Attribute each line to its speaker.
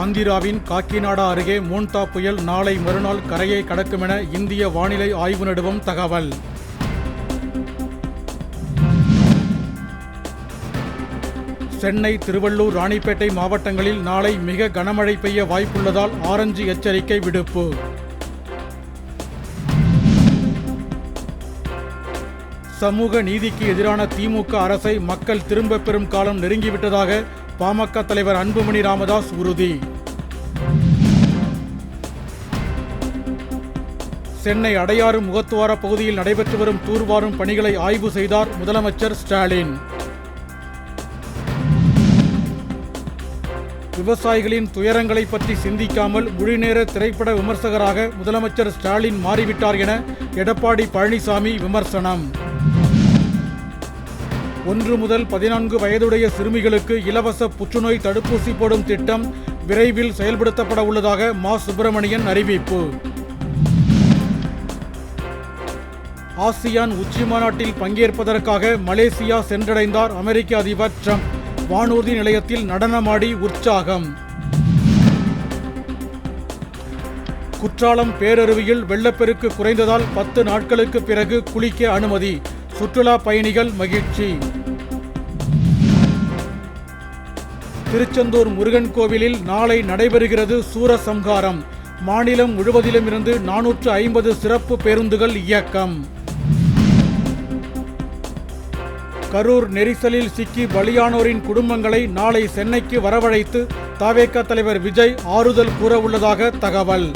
Speaker 1: ஆந்திராவின் காக்கிநாடா அருகே மோன்தா புயல் நாளை மறுநாள் கரையை கடக்கும் என இந்திய வானிலை ஆய்வு நடுவம் தகவல். சென்னை திருவள்ளூர் ராணிப்பேட்டை மாவட்டங்களில் நாளை மிக கனமழை பெய்ய வாய்ப்புள்ளதால் ஆரஞ்சு எச்சரிக்கை விடுப்பு. சமூக நீதிக்கு எதிரான திமுக அரசை மக்கள் திரும்பப் பெறும் காலம் நெருங்கிவிட்டதாக பாமக தலைவர் அன்புமணி ராமதாஸ் உறுதி. சென்னை அடையாறு முகத்துவார பகுதியில் நடைபெற்று வரும் தூர்வாரும் பணிகளை ஆய்வு செய்தார் முதலமைச்சர் ஸ்டாலின். விவசாயிகளின் துயரங்களை பற்றி சிந்திக்காமல் முழுநேர திரைப்பட விமர்சகராக முதலமைச்சர் ஸ்டாலின் மாறிவிட்டார் என எடப்பாடி பழனிசாமி விமர்சனம். ஒன்று முதல் பதினான்கு வயதுடைய சிறுமிகளுக்கு இலவச புற்றுநோய் தடுப்பூசி போடும் திட்டம் விரைவில் செயல்படுத்தப்பட உள்ளதாக மா. சுப்பிரமணியன் அறிவிப்பு. ஆசியான் உச்சி மாநாட்டில் பங்கேற்பதற்காக மலேசியா சென்றடைந்தார் அமெரிக்க அதிபர் ட்ரம்ப். வானூர்தி நிலையத்தில் நடனமாடி உற்சாகம். குற்றாலம் பேரருவியில் வெள்ளப்பெருக்கு குறைந்ததால் பத்து நாட்களுக்கு பிறகு குளிக்க அனுமதி. சுற்றுலா பயணிகள் மகிழ்ச்சி. திருச்செந்தூர் முருகன் கோவிலில் நாளை நடைபெறுகிறது சூரசம்ஹாரம். மாநிலம் முழுவதிலுமிருந்து நானூற்று ஐம்பது சிறப்பு பேருந்துகள் இயக்கம். கரூர் நெரிசலில் சிக்கி பலியானோரின் குடும்பங்களை நாளை சென்னைக்கு வரவழைத்து தாவேக தலைவர் விஜய் ஆறுதல் கூறவுள்ளதாக தகவல்.